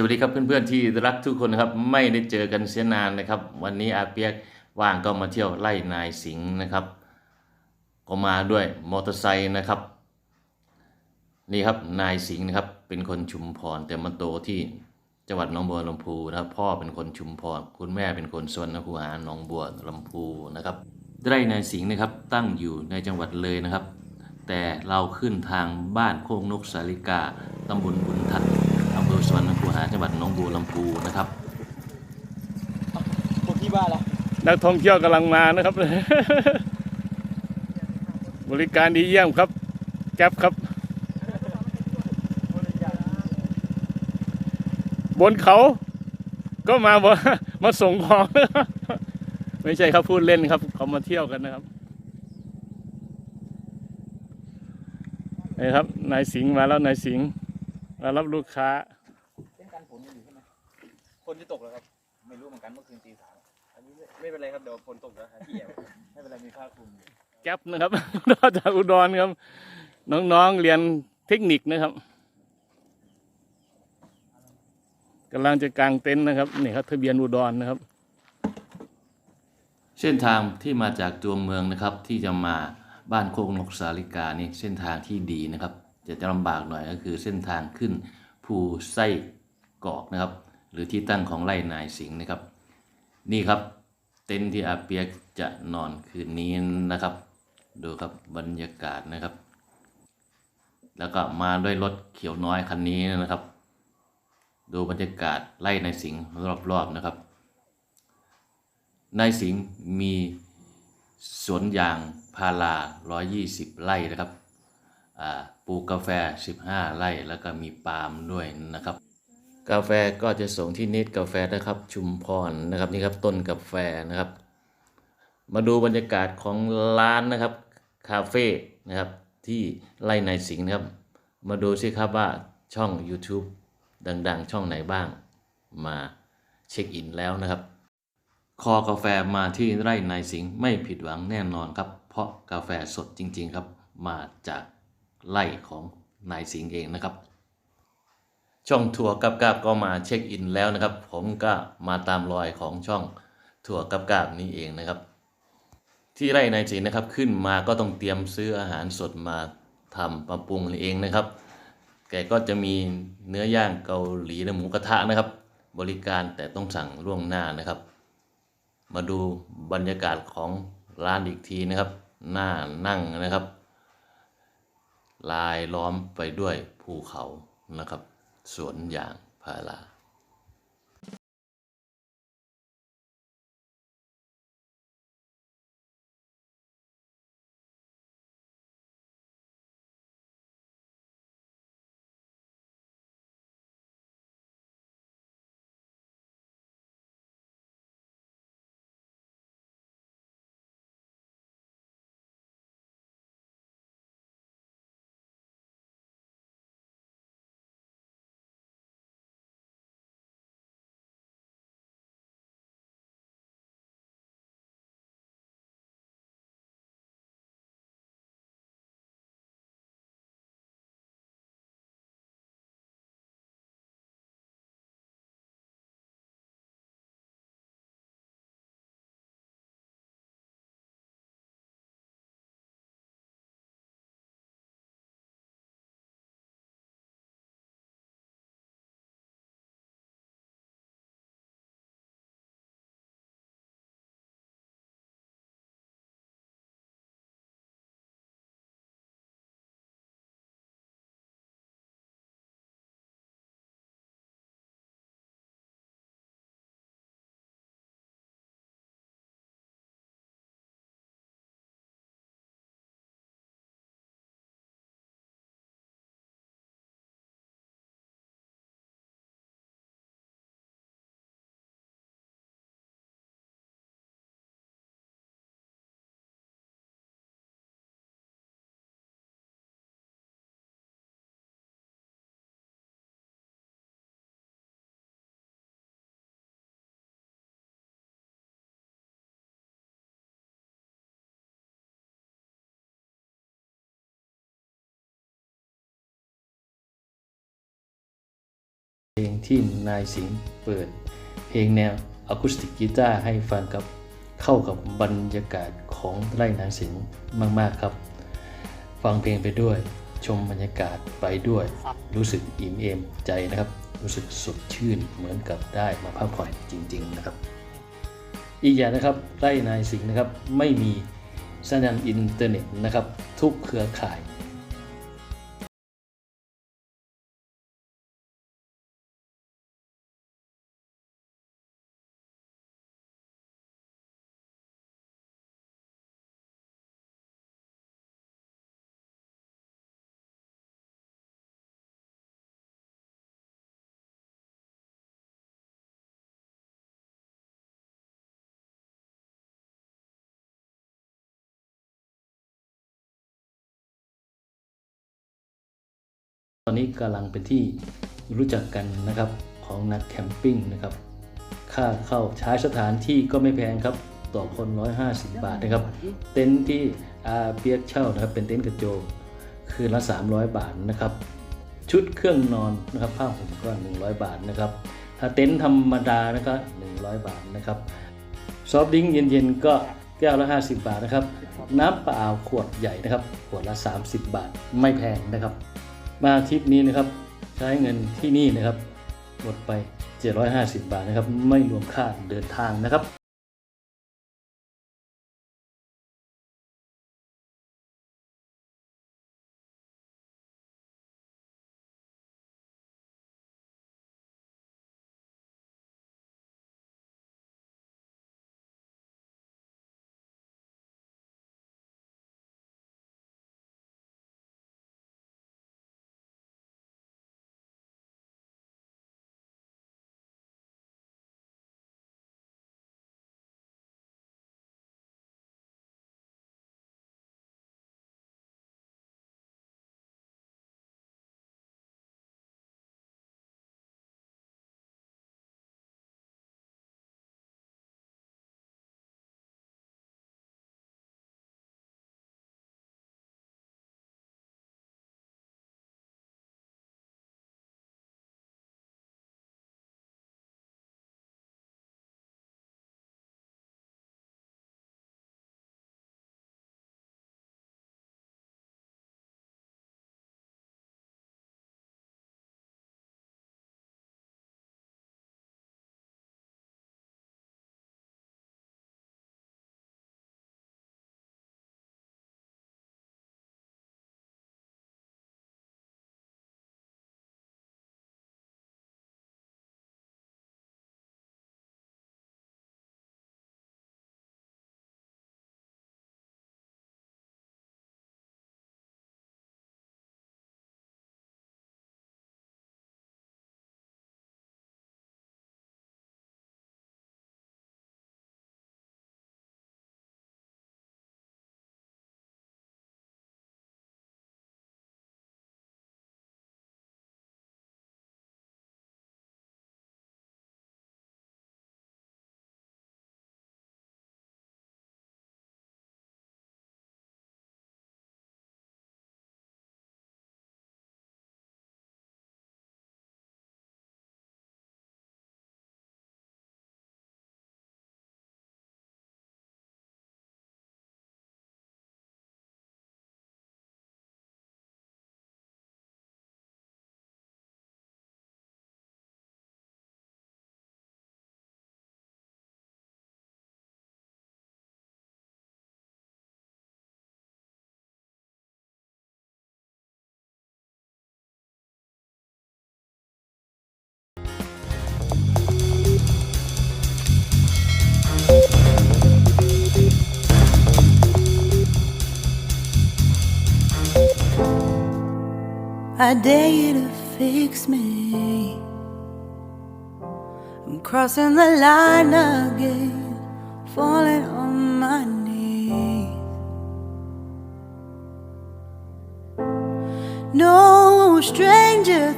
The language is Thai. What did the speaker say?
สวัสดีครับเพื่อนๆที่รักทุกคนครับไม่ได้เจอกันเสียนานนะครับ วันนี้อาเปียกว่างก็มาเที่ยวไล่นายสิงห์นะครับ ก็มาด้วยมอเตอร์ไซค์นะครับ นี่ครับนายสิงห์นะครับเป็นคนชุมพรแต่มาโตที่จังหวัดหนองบัวลำพูนะครับพ่อเป็นคนชุมพรคุณแม่เป็นคนสวนนคูหาหนองบัวลำพูนะครับไร่นายสิงห์นะครับตั้งอยู่ในจังหวัดเลยนะครับ แต่เราขึ้นทางบ้านโคกนกสาลิกาตำบลบุญทัด อำเภอสวรรณคูหาจังหวัดหนองบัวลำพูนะครับพวกที่บ้านละนักท่องเที่ยวกำลังมานะครับ บริการดีเยี่ยมครับ แก๊ปครับ บนเขาก็มาบอกมาส่งของ ไม่ใช่ครับพูดเล่นครับ เขามาเที่ยวกันนะครับนี่ครับนายสิงห์มาแล้วนายสิงห์มารับลูกค้า เล่นกันฝนอยู่ใช่ไหมฝน จะตกแล้วครับ ไม่รู้เหมือนกันเมื่อคืนตีสามอันนี้ไม่ไม่เป็นไรครับเดี๋ยวฝนตกแล้วหาที่แอบไม่เป็นไรมีผ้าคลุมอยู่แก๊ปนะครับ มาจากอุดรครับ น้องๆเรียนเทคนิคนะครับกำลังจะกางเต็นท์นะครับนี่ครับทะเบียนอุดรนะครับ เส้นทางที่มาจากตัวเมืองนะครับ ที่จะมาบ้านโคกนกสาลิกานี่เส้นทางที่ดีนะครับ จะจะลำบากหน่อยก็คือเส้นทางขึ้นภูไส้กอกนะครับ หรือที่ตั้งของไร่นายสิงห์นะครับ นี่ครับเต็นท์ที่อาเปียกจะนอนคืนนี้นะครับ ดูครับบรรยากาศนะครับ แล้วก็มาด้วยรถเขียวน้อยคันนี้นะครับ ดูบรรยากาศไร่นายสิงห์รอบๆนะครับนายสิงห์มีสวนยางพารา 120 ไร่นะครับปลูกกาแฟ 15 ไร่ แล้วก็มีปาล์มด้วยนะครับ กาแฟก็จะส่งที่นิดกาแฟนะครับชุมพรนะครับนี่ครับต้นกาแฟนะครับ มาดูบรรยากาศของร้านนะครับคาเฟ่นะครับที่ไร่นายสิงห์นะครับ มาดูสิครับว่าช่อง YouTube ดังๆ ช่องไหนบ้างมาเช็คอินแล้วนะครับ คอกาแฟมาที่ไร่นายสิงห์ไม่ผิดหวังแน่นอนครับ เพราะกาแฟสดจริง ๆ ครับ มาจากไร่ของนายสิงห์เองนะครับ ช่องทัวร์กับกาบก็มาเช็คอินแล้วนะครับ ผมก็มาตามรอยของช่องทัวร์กับกาบนี้เองนะครับ ที่ไร่นายสิงห์นะครับขึ้นมาก็ต้องเตรียมซื้ออาหารสดมาทำมาปรุงเองนะครับ แกก็จะมีเนื้อย่างเกาหลีและหมูกระทะนะครับ บริการแต่ต้องสั่งล่วงหน้านะครับ มาดูบรรยากาศของร้านอีกทีนะครับหน้านั่งนะครับ ลายล้อมไปด้วยภูเขานะครับ สวนยางพารา เพลงที่นายสิงห์เปิด เพลงแนวอะคูสติกกีตาร์ให้ฟังกับเข้ากับบรรยากาศของไร่นางสิงห์มาก ๆ ครับ ฟังเพลงไปด้วย ชมบรรยากาศไปด้วย รู้สึกอิ่มเอมใจนะครับ รู้สึกสดชื่นเหมือนกับได้มาพักผ่อนจริง ๆ นะครับ อีกอย่างนะครับไร่นายสิงห์นะครับไม่มีสัญญาณอินเทอร์เน็ตนะครับ ทุกเครือข่าย อนนี้กำลังเป็นที่รู้จักกันนะครับของนักแคมปิ้งนะครับ ค่าเข้าใช้สถานที่ก็ไม่แพงครับ ต่อคน 150 บาทนะครับ เต็นท์ที่อาเปียกเช่านะครับ เป็นเต็นท์กระโจมคืนละ 300 บาทนะครับ ชุดเครื่องนอนนะครับผ้าห่มก็ 100 บาทนะครับ ถ้าเต็นท์ธรรมดานะครับ 100 บาทนะครับซอฟต์ดริงเย็นๆก็แก้วละ 50 บาทนะครับ น้ำเปล่าขวดใหญ่นะครับ ขวดละ 30 บาท ไม่แพงนะครับ มาทริปนี้นะครับ ใช้เงินที่นี่นะครับ หมดไป 750 บาทนะครับ ไม่รวมค่าเดินทางนะครับ I dare you to fix me. I'm crossing the line again, falling on my knees. No stranger